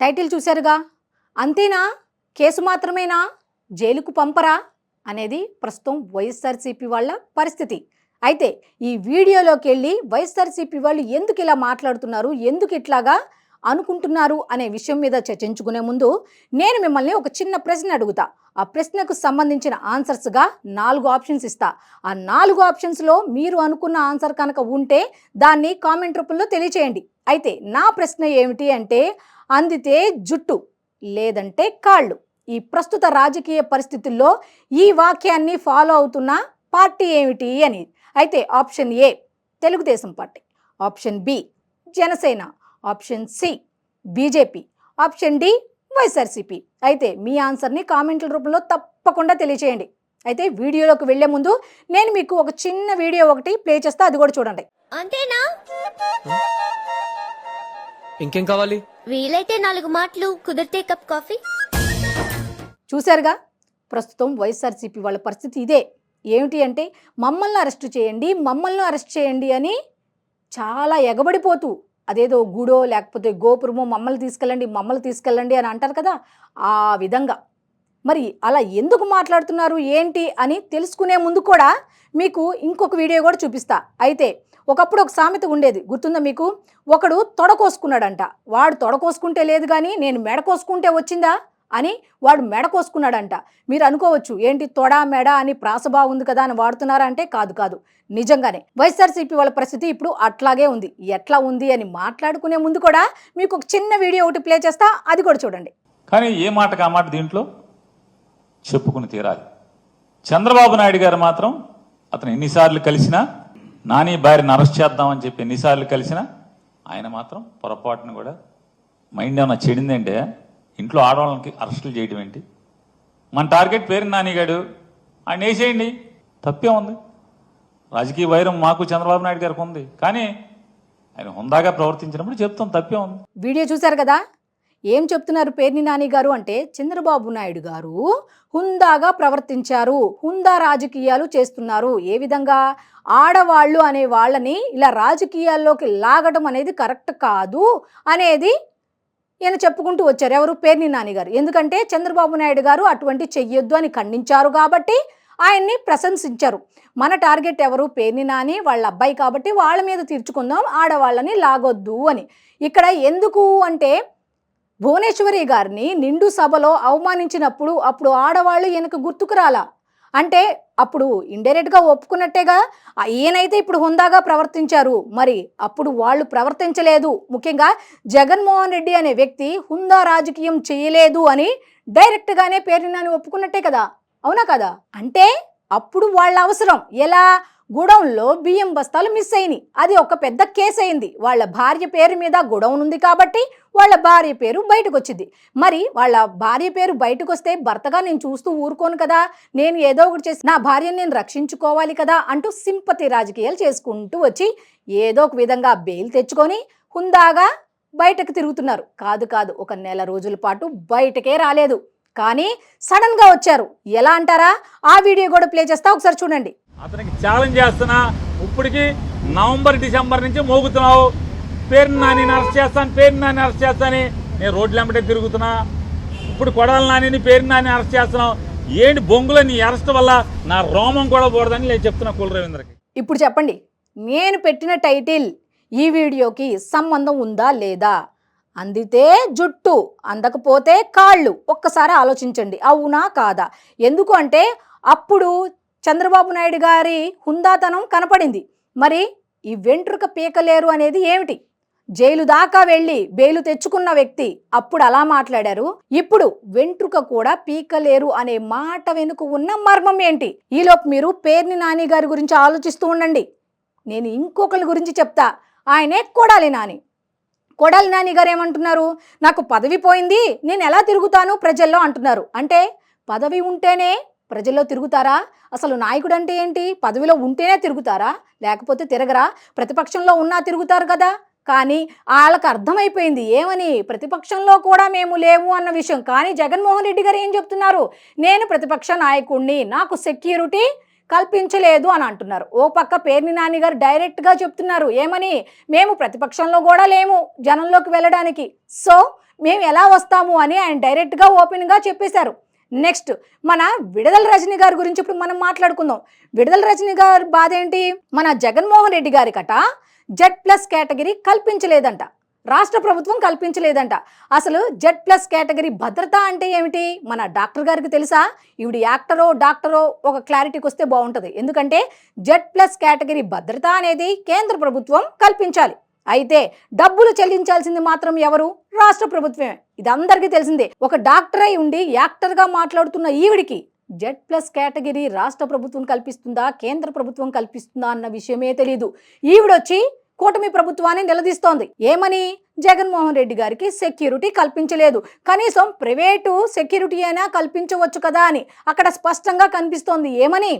Title చూశారుగా? అంతేనా? Case మాత్రమేనా? జైలుకు పంపరా? అనేది ప్రస్తుతం వైఎస్ఆర్సీపీ వాళ్ళ పరిస్థితి. అయితే ఈ వీడియోలోకి వెళ్ళి వైఎస్ఆర్సీపీ వాళ్ళు ఎందుకు ఇలా మాట్లాడుతున్నారు? ఎందుకు ఇట్లాగా అనుకుంటున్నారు? అనే విషయం మీద చర్చించుకునే ముందు నేను మిమ్మల్ని ఒక చిన్న ప్రశ్న అడుగుతా. ఆ ప్రశ్నకు సంబంధించిన ఆన్సర్స్గా నాలుగు ఆప్షన్స్ ఇస్తా. ఆ నాలుగు ఆప్షన్స్లో మీరు అనుకున్న ఆన్సర్ కనుక ఉంటే దాన్ని కామెంట్ రూపంలో తెలియచేయండి. అయితే నా ప్రశ్న ఏమిటి అంటే అందితే జుట్టు లేదంటే కాళ్ళు. ఈ ప్రస్తుత రాజకీయ పరిస్థితుల్లో ఈ వాక్యాన్ని ఫాలో అవుతున్న పార్టీ ఏమిటి అని. అయితే option A Telugu Desam party. Option B Janasena. Option C BJP. Option D YSRCP. అయితే మీ ఆన్సర్ని కామెంట్ల రూపంలో తప్పకుండా తెలియచేయండి. అయితే వీడియోలోకి వెళ్ళే ముందు నేను మీకు ఒక చిన్న వీడియో ఒకటి ప్లే చేస్తా అది కూడా చూడండి. అంతేనా? ఇంకేం కావాలి? వీలైతే నాలుగు మాటలు కుదిరితే కప్ కాఫీ. చూశారుగా? ప్రస్తుతం వైఎస్ఆర్సీపీ వాళ్ళ పరిస్థితి ఇదే. ఏమిటి అంటే మమ్మల్ని అరెస్ట్ చేయండి మమ్మల్ని అరెస్ట్ చేయండి అని చాలా ఎగబడిపోతూ అదేదో గుడో లేకపోతే గోపురమో మమ్మల్ని తీసుకెళ్ళండి మమ్మల్ని తీసుకెళ్ళండి అని అంటారు కదా ఆ విధంగా. మరి అలా ఎందుకు మాట్లాడుతున్నారు ఏంటి అని తెలుసుకునే ముందు కూడా మీకు ఇంకొక వీడియో కూడా చూపిస్తా. అయితే ఒకప్పుడు ఒక సామెత ఉండేది గుర్తుందా మీకు? ఒకడు తొడకోసుకున్నాడంట వాడు తొడకోసుకుంటే లేదు కానీ నేను మెడ కోసుకుంటే వచ్చిందా? అని వాడు మెడ కోసుకున్నాడంట. మీరు అనుకోవచ్చు ఏంటి తొడ మెడ అని ప్రాస బాగుంది కదా అని వాడుతున్నారా అంటే కాదు కాదు. నిజంగానే వైఎస్ఆర్సీపీ వాళ్ళ పరిస్థితి ఇప్పుడు అట్లాగే ఉంది. ఎట్లా ఉంది అని మాట్లాడుకునే ముందు కూడా మీకు ఒక చిన్న వీడియో ఒకటి ప్లే చేస్తా అది కూడా చూడండి. కానీ ఏ మాటకు ఆ మాట దీంట్లో? చెప్పుకుని తీరాలి. చంద్రబాబు నాయుడు గారు మాత్రం అతను ఎన్నిసార్లు కలిసినా నాని భార్యను అరెస్ట్ చేద్దామని చెప్పి ఎన్నిసార్లు కలిసినా ఆయన మాత్రం పొరపాటును కూడా మైండ్ ఏమన్నా చెడిందంటే ఇంట్లో ఆడవాళ్ళకి అరెస్టులు చేయడం ఏంటి? మన టార్గెట్ పేరు నానిగాడు ఆయన వేసేయండి తప్పే ఉంది. రాజకీయ వైరం మాకు చంద్రబాబు నాయుడు గారికి ఉంది. కానీ ఆయన హుందాగా ప్రవర్తించినప్పుడు చెప్తాం తప్పే ఉంది. వీడియో చూశారు కదా? ఏం చెప్తున్నారు పేర్ని నాని గారు అంటే చంద్రబాబు నాయుడు గారు హుందాగా ప్రవర్తించారు హుందా రాజకీయాలు చేస్తున్నారు. ఏ విధంగా? ఆడవాళ్ళు అనే వాళ్ళని ఇలా రాజకీయాల్లోకి లాగడం అనేది కరెక్ట్ కాదు అనేది ఈయన చెప్పుకుంటూ వచ్చారు. ఎవరు? పేర్ని నాని గారు. ఎందుకంటే చంద్రబాబు నాయుడు గారు అటువంటి చెయ్యొద్దు అని ఖండించారు కాబట్టి ఆయన్ని ప్రశంసించారు. మన టార్గెట్ ఎవరు? పేర్ని నాని వాళ్ళ అబ్బాయి కాబట్టి వాళ్ళ మీద తీర్చుకుందాం ఆడవాళ్ళని లాగొద్దు అని. ఇక్కడ ఎందుకు అంటే భువనేశ్వరి గారిని నిండు సభలో అవమానించినప్పుడు అప్పుడు ఆడవాళ్ళు ఈయనకు గుర్తుకు రాలా. అంటే అప్పుడు ఇండైరెక్ట్గా ఒప్పుకున్నట్టేగా ఈయనైతే ఇప్పుడు హుందాగా ప్రవర్తించారు. మరి అప్పుడు వాళ్ళు ప్రవర్తించలేదు. ముఖ్యంగా జగన్మోహన్ రెడ్డి అనే వ్యక్తి హుందా రాజకీయం చేయలేదు అని డైరెక్ట్గానే పేరుని ఒప్పుకున్నట్టే కదా. అవునా కదా? అంటే అప్పుడు వాళ్ళ అవసరం. ఎలా? గుడౌన్లో బియ్యం బస్తాలు మిస్ అయినాయి. అది ఒక పెద్ద కేసు అయింది. వాళ్ళ భార్య పేరు మీద గుడౌన్ ఉంది కాబట్టి వాళ్ళ భార్య పేరు బయటకు వచ్చింది మరి వాళ్ళ భార్య పేరు బయటకు వస్తే భర్తగా నేను చూస్తూ ఊరుకోను కదా. నేను ఏదో ఒకటి చేసి నా భార్యను నేను రక్షించుకోవాలి కదా అంటూ సింపతి రాజకీయాలు చేసుకుంటూ వచ్చి ఏదో ఒక విధంగా బెయిల్ తెచ్చుకొని హుందాగా బయటకు తిరుగుతున్నారు. కాదు కాదు ఒక నెల రోజుల పాటు బయటకే రాలేదు. కానీ సడన్గా వచ్చారు. ఎలా అంటారా? ఆ వీడియో కూడా ప్లే చేస్తా ఒకసారి చూడండి. అతనికి ఛాలెంజ్ చేస్తున్నా. ఇప్పటికి నవంబర్ డిసెంబర్ నుంచి మోగుతున్నావు. పేరు నాని అరెస్ట్ చేస్తాను పేరు నాని అరెస్ట్ చేస్తాను నేను రోడ్లు వెంబడే తిరుగుతున్నా. ఇప్పుడు కొడాలి నానిని పేరు నాని అరెస్ట్ చేస్తున్నావు. ఏంటి బొంగులో నీ అరెస్ట్ వల్ల నా రోమం కూడా పోడదని నేను చెప్తున్నా కుల రవీంద్రకి. ఇప్పుడు చెప్పండి నేను పెట్టిన టైటిల్ ఈ వీడియోకి సంబంధం ఉందా లేదా? అందితే జుట్టు అందకపోతే కాళ్ళు. ఒక్కసారి ఆలోచించండి అవునా కాదా? ఎందుకు అంటే అప్పుడు చంద్రబాబు నాయుడు గారి హుందాతనం కనపడింది. మరి ఈ వెంట్రుక పీకలేరు అనేది ఏమిటి? జైలు దాకా వెళ్ళి బెయిలు తెచ్చుకున్న వ్యక్తి అప్పుడు అలా మాట్లాడారు. ఇప్పుడు వెంట్రుక కూడా పీకలేరు అనే మాట వెనుక ఉన్న మర్మం ఏంటి? ఈలోపు మీరు పేర్ని నాని గారి గురించి ఆలోచిస్తూ ఉండండి. నేను ఇంకొకరి గురించి చెప్తా. ఆయనే కొడాలి నాని. కొడాలి నాని గారు ఏమంటున్నారు? నాకు పదవి పోయింది నేను ఎలా తిరుగుతాను ప్రజల్లో అంటున్నారు. అంటే పదవి ఉంటేనే ప్రజల్లో తిరుగుతారా? అసలు నాయకుడు అంటే ఏంటి? పదవిలో ఉంటేనే తిరుగుతారా? లేకపోతే తిరగరా? ప్రతిపక్షంలో ఉన్నా తిరుగుతారు కదా. కానీ వాళ్ళకి అర్థమైపోయింది ఏమని? ప్రతిపక్షంలో కూడా మేము లేవు అన్న విషయం. కానీ జగన్మోహన్ రెడ్డి గారు ఏం చెప్తున్నారు? నేను ప్రతిపక్ష నాయకుడిని నాకు సెక్యూరిటీ కల్పించలేదు అని అంటున్నారు. ఓ పక్క పేర్ని నాని గారు డైరెక్ట్గా చెప్తున్నారు. ఏమని? మేము ప్రతిపక్షంలో కూడా లేము జనంలోకి వెళ్ళడానికి. సో మేము ఎలా వస్తాము అని ఆయన డైరెక్ట్గా ఓపెన్గా చెప్పేశారు. నెక్స్ట్ మన విడుదల రజని గారి గురించి ఇప్పుడు మనం మాట్లాడుకుందాం. విడుదల రజని గారి బాధ ఏంటి? మన జగన్మోహన్ రెడ్డి గారికట జెడ్ ప్లస్ కేటగిరీ కల్పించలేదంట. రాష్ట్ర ప్రభుత్వం కల్పించలేదంట. అసలు జెడ్ ప్లస్ కేటగిరీ భద్రత అంటే ఏమిటి? మన డాక్టర్ గారికి తెలుసా? ఈవిడ యాక్టరో డాక్టరో ఒక క్లారిటీకి వస్తే బాగుంటుంది. ఎందుకంటే జెడ్ ప్లస్ కేటగిరీ భద్రత అనేది కేంద్ర ప్రభుత్వం కల్పించాలి. అయితే డబ్బులు చెల్లించాల్సింది మాత్రం ఎవరు? రాష్ట్ర ప్రభుత్వమే. ఇది అందరికీ తెలిసిందే. ఒక డాక్టర్ అయి ఉండి యాక్టర్గా మాట్లాడుతున్న ఈవిడికి జెడ్ ప్లస్ కేటగిరీ రాష్ట్ర ప్రభుత్వం కల్పిస్తుందా? కేంద్ర ప్రభుత్వం కల్పిస్తుందా అన్న విషయమే తెలియదు ఈవిడొచ్చి కూటమి ప్రభుత్వాన్ని నిలదీస్తోంది. ఏమని? జగన్మోహన్ రెడ్డి గారికి సెక్యూరిటీ కల్పించలేదు. కనీసం ప్రైవేటు సెక్యూరిటీ అయినా కల్పించవచ్చు కదా అని అక్కడ స్పష్టంగా కనిపిస్తోంది. ఏమని?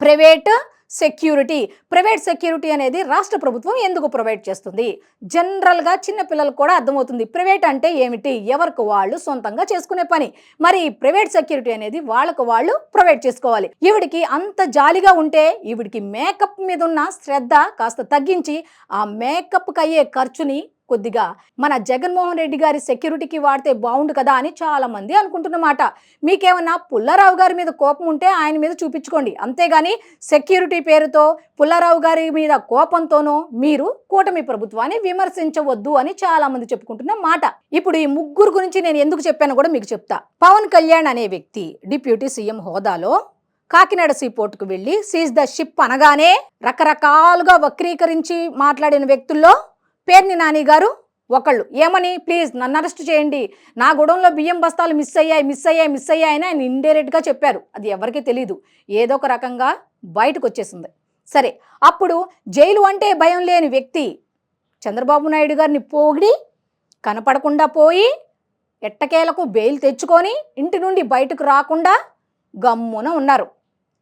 ప్రైవేటు సెక్యూరిటీ ప్రైవేట్ సెక్యూరిటీ అనేది రాష్ట్ర ప్రభుత్వం ఎందుకు ప్రొవైడ్ చేస్తుంది? జనరల్గా చిన్నపిల్లలకు కూడా అర్థమవుతుంది. ప్రైవేట్ అంటే ఏమిటి? ఎవరికి వాళ్ళు సొంతంగా చేసుకునే పని. మరి ప్రైవేట్ సెక్యూరిటీ అనేది వాళ్ళకు వాళ్ళు ప్రొవైడ్ చేసుకోవాలి. ఈవిడికి అంత జాలిగా ఉంటే ఈవిడికి మేకప్ మీద ఉన్న శ్రద్ధ కాస్త తగ్గించి ఆ మేకప్కి అయ్యే ఖర్చుని కొద్దిగా మన జగన్మోహన్ రెడ్డి గారి సెక్యూరిటీకి వాడితే బాగుండు కదా అని చాలా మంది అనుకుంటున్నమాట. మీకేమన్నా పుల్లారావు గారి మీద కోపం ఉంటే ఆయన మీద చూపించుకోండి. అంతేగాని సెక్యూరిటీ పేరుతో పుల్లారావు గారి మీద కోపంతోనూ మీరు కూటమి ప్రభుత్వాన్ని విమర్శించవద్దు అని చాలా మంది చెప్పుకుంటున్న మాట. ఇప్పుడు ఈ ముగ్గురు గురించి నేను ఎందుకు చెప్పానో కూడా మీకు చెప్తా. పవన్ కళ్యాణ్ అనే వ్యక్తి డిప్యూటీ సీఎం హోదాలో కాకినాడ సీపోర్టుకు వెళ్ళి సీజ్ ద షిప్ అనగానే రకరకాలుగా వక్రీకరించి మాట్లాడిన వ్యక్తుల్లో పేర్ని నాని గారు ఒకళ్ళు. ఏమని? ప్లీజ్ నన్ను అరెస్ట్ చేయండి. నా గుడంలో బియ్యం బస్తాలు మిస్ అయ్యాయి మిస్ అయ్యాయి మిస్ అయ్యాయి అని ఆయన ఇండైరెక్ట్గా చెప్పారు. అది ఎవరికీ తెలియదు ఏదో ఒక రకంగా బయటకు వచ్చేసింది సరే అప్పుడు జైలు అంటే భయం లేని వ్యక్తి చంద్రబాబు నాయుడు గారిని పోగిడి కనపడకుండా పోయి ఎట్టకేలకు బెయిల్ తెచ్చుకొని ఇంటి నుండి బయటకు రాకుండా గమ్మున ఉన్నారు.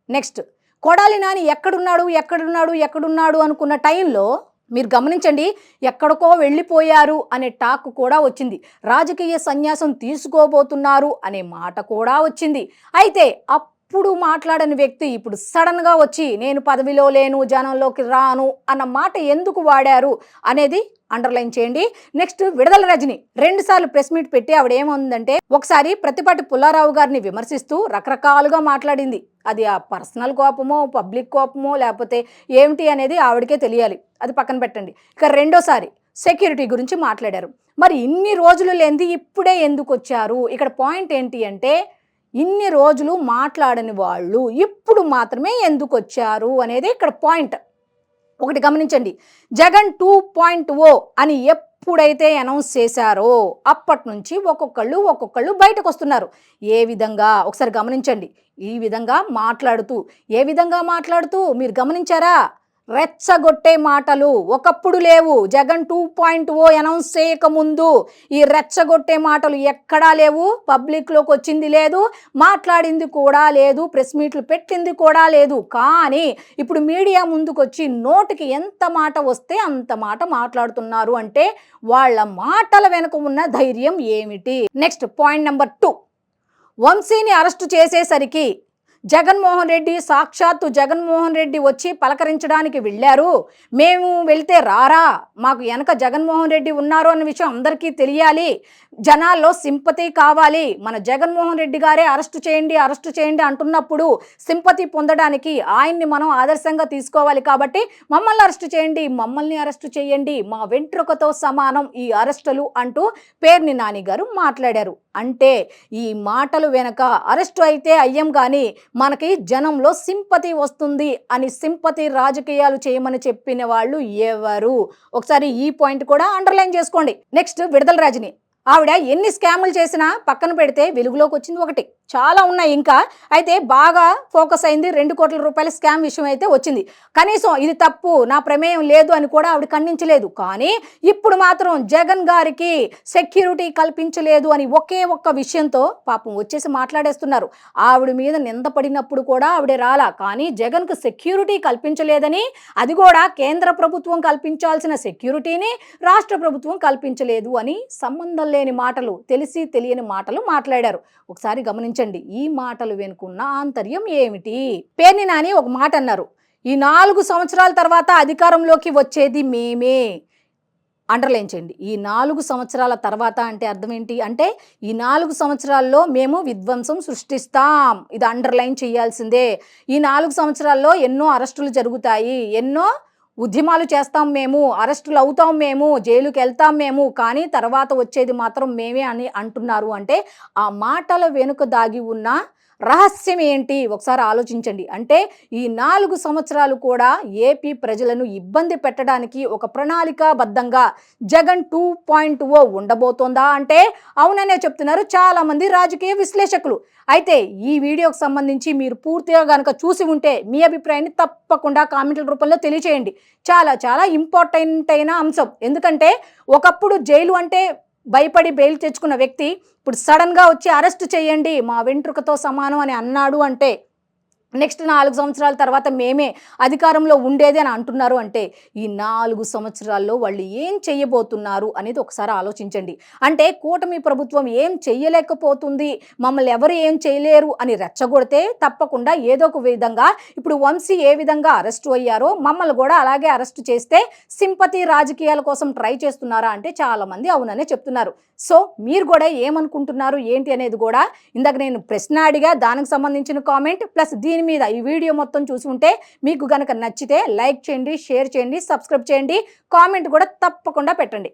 నెక్స్ట్ కొడాలి నాని ఎక్కడున్నాడు ఎక్కడున్నాడు ఎక్కడున్నాడు అనుకున్న టైంలో మీరు గమనించండి ఎక్కడికో వెళ్ళిపోయారు అనే టాక్ కూడా వచ్చింది. రాజకీయ సన్యాసం తీసుకోబోతున్నారు అనే మాట కూడా వచ్చింది. అయితే అప్పుడు మాట్లాడని వ్యక్తి ఇప్పుడు సడన్గా వచ్చి నేను పదవిలో లేను జనంలోకి రాను అన్న మాట ఎందుకు వాడారు అనేది అండర్లైన్ చేయండి. నెక్స్ట్ విడుదల రజని. రెండుసార్లు ప్రెస్ మీట్ పెట్టి ఆవిడ ఏముందంటే ఒకసారి ప్రతిపాటి పుల్లారావు గారిని విమర్శిస్తూ రకరకాలుగా మాట్లాడింది. అది ఆ పర్సనల్ కోపమో పబ్లిక్ కోపమో లేకపోతే ఏమిటి అనేది ఆవిడకే తెలియాలి. అది పక్కన పెట్టండి. ఇక రెండోసారి సెక్యూరిటీ గురించి మాట్లాడారు. మరి ఇన్ని రోజులు లేనిది ఇప్పుడే ఎందుకు వచ్చారు? ఇక్కడ పాయింట్ ఏంటి అంటే ఇన్ని రోజులు మాట్లాడని వాళ్ళు ఇప్పుడు మాత్రమే ఎందుకు వచ్చారు అనేది ఇక్కడ పాయింట్ ఒకటి గమనించండి. జగన్ టూ పాయింట్ ఓ అని ఎప్పుడైతే అనౌన్స్ చేశారో అప్పటి నుంచి ఒక్కొక్కళ్ళు ఒక్కొక్కళ్ళు బయటకు వస్తున్నారు ఏ విధంగా? ఒకసారి గమనించండి. ఈ విధంగా మాట్లాడుతూ ఏ విధంగా మాట్లాడుతూ? మీరు గమనించారా? రెచ్చగొట్టే మాటలు. ఒకప్పుడు లేవు. Jagan two point O announce చేయకముందు ఈ రెచ్చగొట్టే మాటలు ఎక్కడా లేవు. పబ్లిక్లోకి వచ్చింది లేదు. మాట్లాడింది కూడా లేదు. ప్రెస్ మీట్లు పెట్టింది కూడా లేదు. కానీ ఇప్పుడు మీడియా ముందుకొచ్చి నోటికి ఎంత మాట వస్తే అంత మాట మాట్లాడుతున్నారు అంటే వాళ్ళ మాటల వెనుక ఉన్న ధైర్యం ఏమిటి? Next point number two. వంశీని అరెస్టు చేసేసరికి జగన్మోహన్ రెడ్డి సాక్షాత్తు జగన్మోహన్ రెడ్డి వచ్చి పలకరించడానికి వెళ్ళారు. మేము వెళ్తే రారా? మాకు వెనక జగన్మోహన్ రెడ్డి ఉన్నారు అన్న విషయం అందరికీ తెలియాలి. జనాల్లో సింపతి కావాలి. మన జగన్మోహన్ రెడ్డి గారే అరెస్టు చేయండి అరెస్టు చేయండి అంటున్నప్పుడు సింపతి పొందడానికి ఆయన్ని మనం ఆదర్శంగా తీసుకోవాలి కాబట్టి మమ్మల్ని అరెస్టు చేయండి మమ్మల్ని అరెస్టు చేయండి. మా వెంట్రుకతో సమానం ఈ అరెస్టులు అంటూ పేర్ని నాని గారు మాట్లాడారు. అంటే ఈ మాటలు వెనక అరెస్టు అయితే అయ్యం కానీ మనకి జనంలో సింపతి వస్తుంది అని సింపతి రాజకీయాలు చేయమని చెప్పిన వాళ్ళు ఎవరు? ఒకసారి ఈ పాయింట్ కూడా అండర్లైన్ చేసుకోండి. నెక్స్ట్ విడుదల రాజుని. ఆవిడ ఎన్ని స్కాములు చేసినా పక్కన పెడితే వెలుగులోకి వచ్చింది ఒకటి. చాలా ఉన్నాయి ఇంకా. అయితే బాగా ఫోకస్ అయింది. రెండు కోట్ల రూపాయల స్కామ్ విషయం అయితే వచ్చింది. కనీసం ఇది తప్పు నా ప్రమేయం లేదు అని కూడా ఆవిడ ఖండించలేదు. కానీ ఇప్పుడు మాత్రం జగన్ గారికి సెక్యూరిటీ కల్పించలేదు అని ఒకే ఒక్క విషయంతో పాపం వచ్చేసి మాట్లాడేస్తున్నారు. ఆవిడ మీద నిందపడినప్పుడు కూడా ఆవిడ రాలా. కానీ జగన్కు సెక్యూరిటీ కల్పించలేదని అది కూడా కేంద్ర ప్రభుత్వం కల్పించాల్సిన సెక్యూరిటీని రాష్ట్ర ప్రభుత్వం కల్పించలేదు అని సంబంధం లేని మాటలు తెలిసి తెలియని మాటలు మాట్లాడారు. ఒకసారి గమనించారు ఆలోచించండి ఈ మాటలు వెనుకున్న ఆంతర్యం ఏమిటి? పేర్ని నాని ఒక మాట అన్నారు. ఈ నాలుగు సంవత్సరాల తర్వాత అధికారంలోకి వచ్చేది మేమే. అండర్లైన్ చేయండి. ఈ నాలుగు సంవత్సరాల తర్వాత అంటే అర్థం ఏంటి? అంటే ఈ నాలుగు సంవత్సరాల్లో మేము విధ్వంసం సృష్టిస్తాం. ఇది అండర్లైన్ చేయాల్సిందే. ఈ నాలుగు సంవత్సరాల్లో ఎన్నో అరెస్టులు జరుగుతాయి. ఎన్నో ఉద్యమాలు చేస్తాం మేము అరెస్టులు అవుతాం మేము జైలుకి వెళ్తాం మేము కానీ తర్వాత వచ్చేది మాత్రం మేమే అని అంటున్నారు. అంటే ఆ మాటల వెనుక దాగి ఉన్న రహస్యం ఏంటి? ఒకసారి ఆలోచించండి. అంటే ఈ నాలుగు సంవత్సరాలు కూడా ఏపీ ప్రజలను ఇబ్బంది పెట్టడానికి ఒక ప్రణాళికాబద్ధంగా జగన్ టూ పాయింట్ ఓ ఉండబోతోందా? అంటే అవుననే చెప్తున్నారు చాలామంది రాజకీయ విశ్లేషకులు. అయితే ఈ వీడియోకి సంబంధించి మీరు పూర్తిగా కనుక చూసి ఉంటే మీ అభిప్రాయాన్ని తప్పకుండా కామెంట్ల రూపంలో తెలియచేయండి. చాలా చాలా ఇంపార్టెంట్ అయిన అంశం. ఎందుకంటే ఒకప్పుడు జైలు అంటే భయపడి బెయిల్ తెచ్చుకున్న వ్యక్తి ఇప్పుడు సడన్గా వచ్చి అరెస్ట్ చేయండి మా వెంట్రుకతో సమానం అని అన్నాడు అంటే నెక్స్ట్ నాలుగు సంవత్సరాల తర్వాత మేమే అధికారంలో ఉండేది అని అంటున్నారు అంటే ఈ నాలుగు సంవత్సరాల్లో వాళ్ళు ఏం చెయ్యబోతున్నారు అనేది ఒకసారి ఆలోచించండి. అంటే కూటమి ప్రభుత్వం ఏం చెయ్యలేకపోతుంది మమ్మల్ని ఎవరు ఏం చేయలేరు అని రెచ్చగొడితే తప్పకుండా ఏదో ఒక విధంగా ఇప్పుడు వంశీ ఏ విధంగా అరెస్ట్ అయ్యారో మమ్మల్ని కూడా అలాగే అరెస్ట్ చేస్తే సింపతి రాజకీయాల కోసం ట్రై చేస్తున్నారా అంటే చాలా మంది అవుననే చెప్తున్నారు. సో మీరు కూడా ఏమనుకుంటున్నారు ఏంటి అనేది కూడా ఇందాక నేను ప్రశ్న అడిగా దానికి సంబంధించిన కామెంట్ ప్లస్ దీని మీద ఈ వీడియో మొత్తం చూసి ఉంటే మీకు గనక నచ్చితే లైక్ చేయండి షేర్ చేయండి సబ్స్క్రైబ్ చేయండి కామెంట్ కూడా తప్పకుండా పెట్టండి.